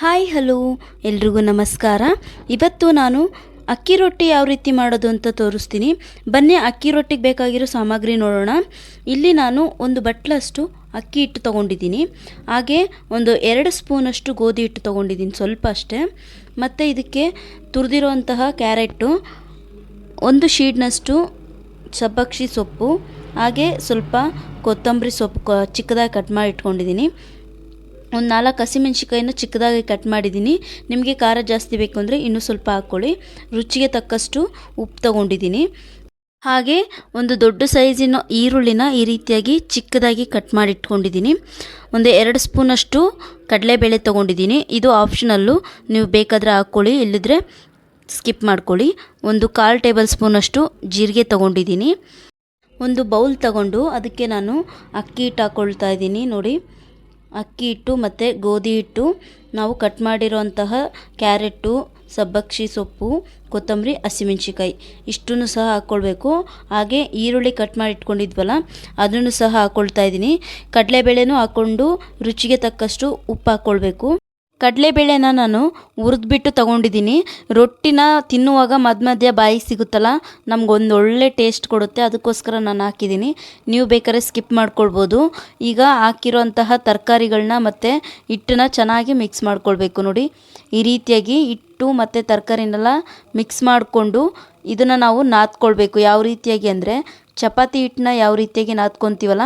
Hi, hello. ಎಲ್ರಿಗೂ ನಮಸ್ಕಾರ. ಇವತ್ತು ನಾನು ಅಕ್ಕಿ ರೊಟ್ಟಿ ಯಾವ ರೀತಿ ಮಾಡೋದು ಅಂತ ತೋರಿಸ್ತೀನಿ. ಬನ್ನಿ, ಅಕ್ಕಿ ರೊಟ್ಟಿಗೆ ಬೇಕಾಗಿರೋ ಸಾಮಗ್ರಿ ನೋಡೋಣ. ಇಲ್ಲಿ ನಾನು ಒಂದು ಬಟ್ಲಷ್ಟು ಅಕ್ಕಿ ಹಿಟ್ಟು ತೊಗೊಂಡಿದ್ದೀನಿ. ಹಾಗೆ ಒಂದು ಎರಡು ಸ್ಪೂನಷ್ಟು ಗೋಧಿ ಹಿಟ್ಟು ತೊಗೊಂಡಿದ್ದೀನಿ ಸ್ವಲ್ಪ ಅಷ್ಟೇ. ಮತ್ತು ಇದಕ್ಕೆ ತುರಿದಿರುವಂತಹ ಕ್ಯಾರೆಟು ಒಂದು ಶೀಡ್ನಷ್ಟು ಸಬ್ಬಕ್ಷಿ ಸೊಪ್ಪು, ಹಾಗೆ ಸ್ವಲ್ಪ ಕೊತ್ತಂಬರಿ ಸೊಪ್ಪು ಚಿಕ್ಕದಾಗಿ ಕಟ್ ಮಾಡಿ ಇಟ್ಕೊಂಡಿದ್ದೀನಿ. ಒಂದು ನಾಲ್ಕು ಹಸಿಮೆಣ್ಸಿಕಾಯಿನ ಚಿಕ್ಕದಾಗಿ ಕಟ್ ಮಾಡಿದ್ದೀನಿ. ನಿಮಗೆ ಖಾರ ಜಾಸ್ತಿ ಬೇಕು ಅಂದರೆ ಇನ್ನೂ ಸ್ವಲ್ಪ ಹಾಕ್ಕೊಳ್ಳಿ. ರುಚಿಗೆ ತಕ್ಕಷ್ಟು ಉಪ್ಪು ತಗೊಂಡಿದ್ದೀನಿ. ಹಾಗೆ ಒಂದು ದೊಡ್ಡ ಸೈಜಿನ ಈರುಳ್ಳಿನ ಈ ರೀತಿಯಾಗಿ ಚಿಕ್ಕದಾಗಿ ಕಟ್ ಮಾಡಿ ಇಟ್ಕೊಂಡಿದ್ದೀನಿ ಒಂದು ಎರಡು ಸ್ಪೂನಷ್ಟು ಕಡಲೆಬೇಳೆ ತೊಗೊಂಡಿದ್ದೀನಿ. ಇದು ಆಪ್ಷನಲ್ಲು ನೀವು ಬೇಕಾದರೆ ಹಾಕ್ಕೊಳ್ಳಿ ಇಲ್ಲದ್ರೆ ಸ್ಕಿಪ್ ಮಾಡ್ಕೊಳ್ಳಿ. ಒಂದು ಕಾಲು ಟೇಬಲ್ ಸ್ಪೂನಷ್ಟು ಜೀರಿಗೆ ತೊಗೊಂಡಿದ್ದೀನಿ. ಒಂದು ಬೌಲ್ ತಗೊಂಡು ಅದಕ್ಕೆ ನಾನು ಅಕ್ಕಿ ಹಿಟ್ಟು ಹಾಕ್ಕೊಳ್ತಾ ಇದ್ದೀನಿ ನೋಡಿ. ಅಕ್ಕಿ ಹಿಟ್ಟು ಮತ್ತು ಗೋಧಿ ಹಿಟ್ಟು. ನಾವು ಕಟ್ ಮಾಡಿರುವಂತಹ ಕ್ಯಾರೆಟು ಸಬ್ಬಕ್ಷಿ ಸೊಪ್ಪು, ಕೊತ್ತಂಬರಿ ಹಸಿಮೆಣ್ಸಿಕಾಯಿ ಇಷ್ಟನ್ನು ಸಹ ಹಾಕ್ಕೊಳ್ಬೇಕು. ಹಾಗೆ ಈರುಳ್ಳಿ ಕಟ್ ಮಾಡಿ ಇಟ್ಕೊಂಡಿದ್ವಲ್ಲ, ಅದನ್ನು ಸಹ ಹಾಕ್ಕೊಳ್ತಾ ಇದ್ದೀನಿ. ಕಡಲೆಬೇಳೆನೂ ಹಾಕ್ಕೊಂಡು ರುಚಿಗೆ ತಕ್ಕಷ್ಟು ಉಪ್ಪು ಹಾಕ್ಕೊಳ್ಬೇಕು. ಕಡಲೆಬೇಳೆನ ನಾನು ಹುರಿದ್ಬಿಟ್ಟು ತೊಗೊಂಡಿದ್ದೀನಿ ರೊಟ್ಟಿನ ತಿನ್ನುವಾಗ ಮಧ್ಯ ಮಧ್ಯ ಬಾಯಿಗೆ ಸಿಗುತ್ತಲ್ಲ ನಮಗೊಂದು ಒಳ್ಳೆ ಟೇಸ್ಟ್ ಕೊಡುತ್ತೆ, ಅದಕ್ಕೋಸ್ಕರ ನಾನು ಹಾಕಿದ್ದೀನಿ ನೀವು ಬೇಕಾದ್ರೆ ಸ್ಕಿಪ್ ಮಾಡ್ಕೊಳ್ಬೋದು. ಈಗ ಹಾಕಿರೋಂತಹ ತರಕಾರಿಗಳನ್ನ ಮತ್ತು ಹಿಟ್ಟನ್ನ ಚೆನ್ನಾಗಿ ಮಿಕ್ಸ್ ಮಾಡ್ಕೊಳ್ಬೇಕು ನೋಡಿ. ಈ ರೀತಿಯಾಗಿ ಹಿಟ್ಟು ಮತ್ತು ತರಕಾರಿನೆಲ್ಲ ಮಿಕ್ಸ್ ಮಾಡಿಕೊಂಡು ಇದನ್ನು ನಾವು ನಾದ್ಕೊಳ್ಬೇಕು. ಯಾವ ರೀತಿಯಾಗಿ ಅಂದರೆ, ಚಪಾತಿ ಹಿಟ್ಟನ್ನ ಯಾವ ರೀತಿಯಾಗಿ ನಾದ್ಕೊತೀವಲ್ಲ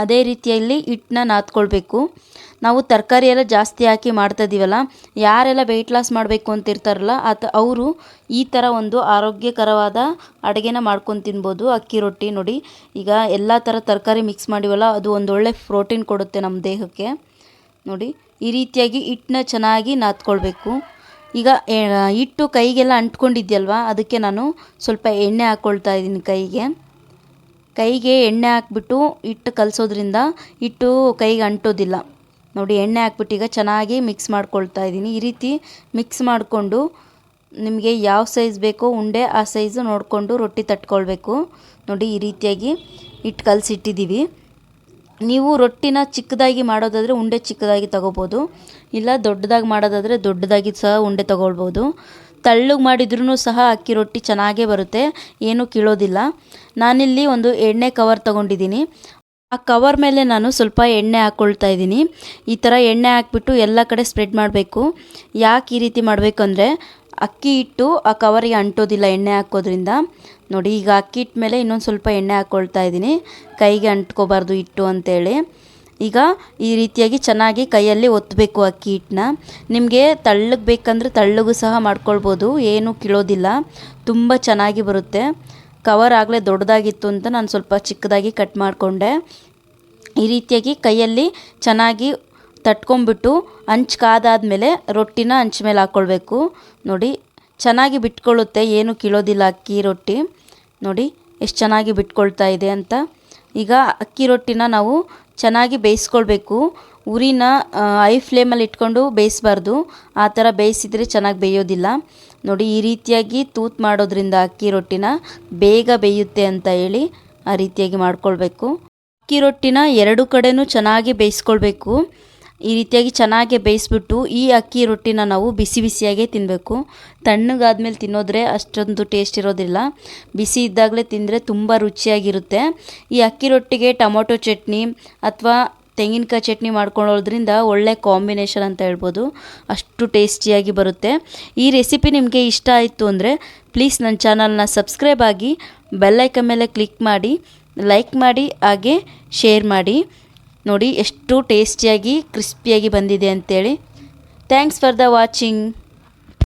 ಅದೇ ರೀತಿಯಲ್ಲಿ ಹಿಟ್ಟನ್ನ ನಾದ್ಕೊಳ್ಬೇಕು. ನಾವು ತರಕಾರಿ ಎಲ್ಲ ಜಾಸ್ತಿ ಹಾಕಿ ಮಾಡ್ತಾ ಇದ್ದೀವಲ್ಲ ಯಾರೆಲ್ಲ ವೆಯ್ಟ್ ಲಾಸ್ ಮಾಡಬೇಕು ಅಂತ ಇರ್ತಾರಲ್ಲ ಆತ ಅವರು ಈ ಥರ ಒಂದು ಆರೋಗ್ಯಕರವಾದ ಅಡುಗೆನ ಮಾಡ್ಕೊಂಡು ತಿನ್ಬೋದು. ಅಕ್ಕಿ ರೊಟ್ಟಿ ನೋಡಿ, ಈಗ ಎಲ್ಲ ಥರ ತರಕಾರಿ ಮಿಕ್ಸ್ ಮಾಡಿವಲ್ಲ, ಅದು ಒಂದೊಳ್ಳೆ ಪ್ರೋಟೀನ್ ಕೊಡುತ್ತೆ ನಮ್ಮ ದೇಹಕ್ಕೆ. ನೋಡಿ, ಈ ರೀತಿಯಾಗಿ ಹಿಟ್ಟನ್ನ ಚೆನ್ನಾಗಿ ನಾದ್ಕೊಳ್ಬೇಕು. ಈಗ ಹಿಟ್ಟು ಕೈಗೆಲ್ಲ ಅಂಟ್ಕೊಂಡಿದ್ಯಲ್ವಾ, ಅದಕ್ಕೆ ನಾನು ಸ್ವಲ್ಪ ಎಣ್ಣೆ ಹಾಕ್ಕೊಳ್ತಾ ಇದ್ದೀನಿ ಕೈಗೆ. ಕೈಗೆ ಎಣ್ಣೆ ಹಾಕ್ಬಿಟ್ಟು ಹಿಟ್ಟು ಕಲಸೋದ್ರಿಂದ ಹಿಟ್ಟು ಕೈಗೆ ಅಂಟೋದಿಲ್ಲ. ನೋಡಿ, ಎಣ್ಣೆ ಹಾಕ್ಬಿಟ್ಟು ಈಗ ಚೆನ್ನಾಗಿ ಮಿಕ್ಸ್ ಮಾಡ್ಕೊಳ್ತಾ ಇದ್ದೀನಿ. ಈ ರೀತಿ ಮಿಕ್ಸ್ ಮಾಡಿಕೊಂಡು ನಿಮಗೆ ಯಾವ ಸೈಜ್ ಬೇಕೋ ಉಂಡೆ ಆ ಸೈಜು ನೋಡಿಕೊಂಡು ರೊಟ್ಟಿ ತಟ್ಕೊಳ್ಬೇಕು. ನೋಡಿ, ಈ ರೀತಿಯಾಗಿ ಹಿಟ್ಟು ಕಲಸಿಟ್ಟಿದ್ದೀವಿ. ನೀವು ರೊಟ್ಟಿನ ಚಿಕ್ಕದಾಗಿ ಮಾಡೋದಾದರೆ ಉಂಡೆ ಚಿಕ್ಕದಾಗಿ ತಗೋಬೋದು. ಇಲ್ಲ, ದೊಡ್ಡದಾಗಿ ಮಾಡೋದಾದರೆ ದೊಡ್ಡದಾಗಿ ಸಹ ಉಂಡೆ ತಗೊಳ್ಬೋದು. ತಳ್ಳಗೆ ಮಾಡಿದ್ರೂ ಸಹ ಅಕ್ಕಿ ರೊಟ್ಟಿ ಚೆನ್ನಾಗೇ ಬರುತ್ತೆ. ಏನೂ ಕೀಳೋದಿಲ್ಲ. ನಾನಿಲ್ಲಿ ಒಂದು ಎಣ್ಣೆ ಕವರ್ ತಗೊಂಡಿದ್ದೀನಿ. ಆ ಕವರ್ ಮೇಲೆ ನಾನು ಸ್ವಲ್ಪ ಎಣ್ಣೆ ಹಾಕ್ಕೊಳ್ತಾ ಇದ್ದೀನಿ. ಈ ಥರ ಎಣ್ಣೆ ಹಾಕ್ಬಿಟ್ಟು ಎಲ್ಲ ಕಡೆ ಸ್ಪ್ರೆಡ್ ಮಾಡಬೇಕು. ಯಾಕೆ ಈ ರೀತಿ ಮಾಡಬೇಕು ಅಂದರೆ ಅಕ್ಕಿ ಹಿಟ್ಟು ಆ ಕವರಿಗೆ ಅಂಟೋದಿಲ್ಲ ಎಣ್ಣೆ ಹಾಕೋದ್ರಿಂದ. ನೋಡಿ, ಈಗ ಅಕ್ಕಿ ಹಿಟ್ಟು ಮೇಲೆ ಇನ್ನೊಂದು ಸ್ವಲ್ಪ ಎಣ್ಣೆ ಹಾಕ್ಕೊಳ್ತಾ ಇದ್ದೀನಿ. ಕೈಗೆ ಅಂಟ್ಕೋಬಾರ್ದು ಹಿಟ್ಟು ಅಂತೇಳಿ. ಈಗ ಈ ರೀತಿಯಾಗಿ ಚೆನ್ನಾಗಿ ಕೈಯಲ್ಲಿ ಒತ್ತಬೇಕು ಅಕ್ಕಿ ಹಿಟ್ಟನ್ನ ನಿಮಗೆ ತಳ್ಳಗೆ ಬೇಕಂದರೆ ತಳ್ಳಗೂ ಸಹ ಮಾಡ್ಕೊಳ್ಬೋದು, ಏನೂ ಕೀಳೋದಿಲ್ಲ. ತುಂಬ ಚೆನ್ನಾಗಿ ಬರುತ್ತೆ. ಕವರ್ ಆಗಲೇ ದೊಡ್ಡದಾಗಿತ್ತು ಅಂತ ನಾನು ಸ್ವಲ್ಪ ಚಿಕ್ಕದಾಗಿ ಕಟ್ ಮಾಡಿಕೊಂಡೆ. ಈ ರೀತಿಯಾಗಿ ಕೈಯಲ್ಲಿ ಚೆನ್ನಾಗಿ ತಟ್ಕೊಂಬಿಟ್ಟು ಹಂಚು ಕಾದಾದ್ಮೇಲೆ ರೊಟ್ಟಿನ ಹಂಚ್ ಮೇಲೆ ಹಾಕ್ಕೊಳ್ಬೇಕು ನೋಡಿ, ಚೆನ್ನಾಗಿ ಬಿಟ್ಕೊಳ್ಳುತ್ತೆ, ಏನು ಕೀಳೋದಿಲ್ಲ ಅಕ್ಕಿ ರೊಟ್ಟಿ. ನೋಡಿ, ಎಷ್ಟು ಚೆನ್ನಾಗಿ ಬಿಟ್ಕೊಳ್ತಾ ಇದೆ ಅಂತ. ಈಗ ಅಕ್ಕಿ ರೊಟ್ಟಿನ ನಾವು ಚೆನ್ನಾಗಿ ಬೇಯಿಸ್ಕೊಳ್ಬೇಕು. ಉರಿನ ಐ ಫ್ಲೇಮಲ್ಲಿ ಇಟ್ಕೊಂಡು ಬೇಯಿಸಬಾರ್ದು. ಆ ಥರ ಬೇಯಿಸಿದರೆ ಚೆನ್ನಾಗಿ ಬೇಯೋದಿಲ್ಲ. ನೋಡಿ, ಈ ರೀತಿಯಾಗಿ ತೂತ್ ಮಾಡೋದ್ರಿಂದ ಅಕ್ಕಿ ರೊಟ್ಟಿನ ಬೇಗ ಬೇಯುತ್ತೆ ಅಂತ ಹೇಳಿ ಆ ರೀತಿಯಾಗಿ ಮಾಡ್ಕೊಳ್ಬೇಕು. ಅಕ್ಕಿ ರೊಟ್ಟಿನ ಎರಡು ಕಡೆನೂ ಚೆನ್ನಾಗಿ ಬೇಯಿಸ್ಕೊಳ್ಬೇಕು. ಈ ರೀತಿಯಾಗಿ ಚೆನ್ನಾಗಿ ಬೇಯಿಸ್ಬಿಟ್ಟು ಈ ಅಕ್ಕಿ ರೊಟ್ಟಿನ ನಾವು ಬಿಸಿ ಬಿಸಿಯಾಗೇ ತಿನ್ನಬೇಕು ತಣ್ಣಗಾದ್ಮೇಲೆ ತಿನ್ನೋದ್ರೆ ಅಷ್ಟೊಂದು ಟೇಸ್ಟ್ ಇರೋದಿಲ್ಲ. ಬಿಸಿ ಇದ್ದಾಗಲೇ ತಿಂದರೆ ತುಂಬ ರುಚಿಯಾಗಿರುತ್ತೆ. ಈ ಅಕ್ಕಿ ರೊಟ್ಟಿಗೆ ಟೊಮೊಟೊ ಚಟ್ನಿ ಅಥವಾ ತೆಂಗಿನಕಾಯಿ ಚಟ್ನಿ ಮಾಡ್ಕೊಳ್ಳೋದ್ರಿಂದ ಒಳ್ಳೆ ಕಾಂಬಿನೇಷನ್ ಅಂತ ಹೇಳ್ಬೋದು. ಅಷ್ಟು ಟೇಸ್ಟಿಯಾಗಿ ಬರುತ್ತೆ. ಈ ರೆಸಿಪಿ ನಿಮಗೆ ಇಷ್ಟ ಆಯಿತು ಅಂದರೆ ಪ್ಲೀಸ್ ನನ್ನ ಚಾನಲ್ನ ಸಬ್ಸ್ಕ್ರೈಬ್ ಆಗಿ ಬೆಲ್ಲೈಕನ್ ಮೇಲೆ ಕ್ಲಿಕ್ ಮಾಡಿ, ಲೈಕ್ ಮಾಡಿ, ಹಾಗೆ ಶೇರ್ ಮಾಡಿ. ನೋಡಿ ಎಷ್ಟು ಟೇಸ್ಟಿಯಾಗಿ ಕ್ರಿಸ್ಪಿಯಾಗಿ ಬಂದಿದೆ ಅಂತೇಳಿ. Thanks for the watching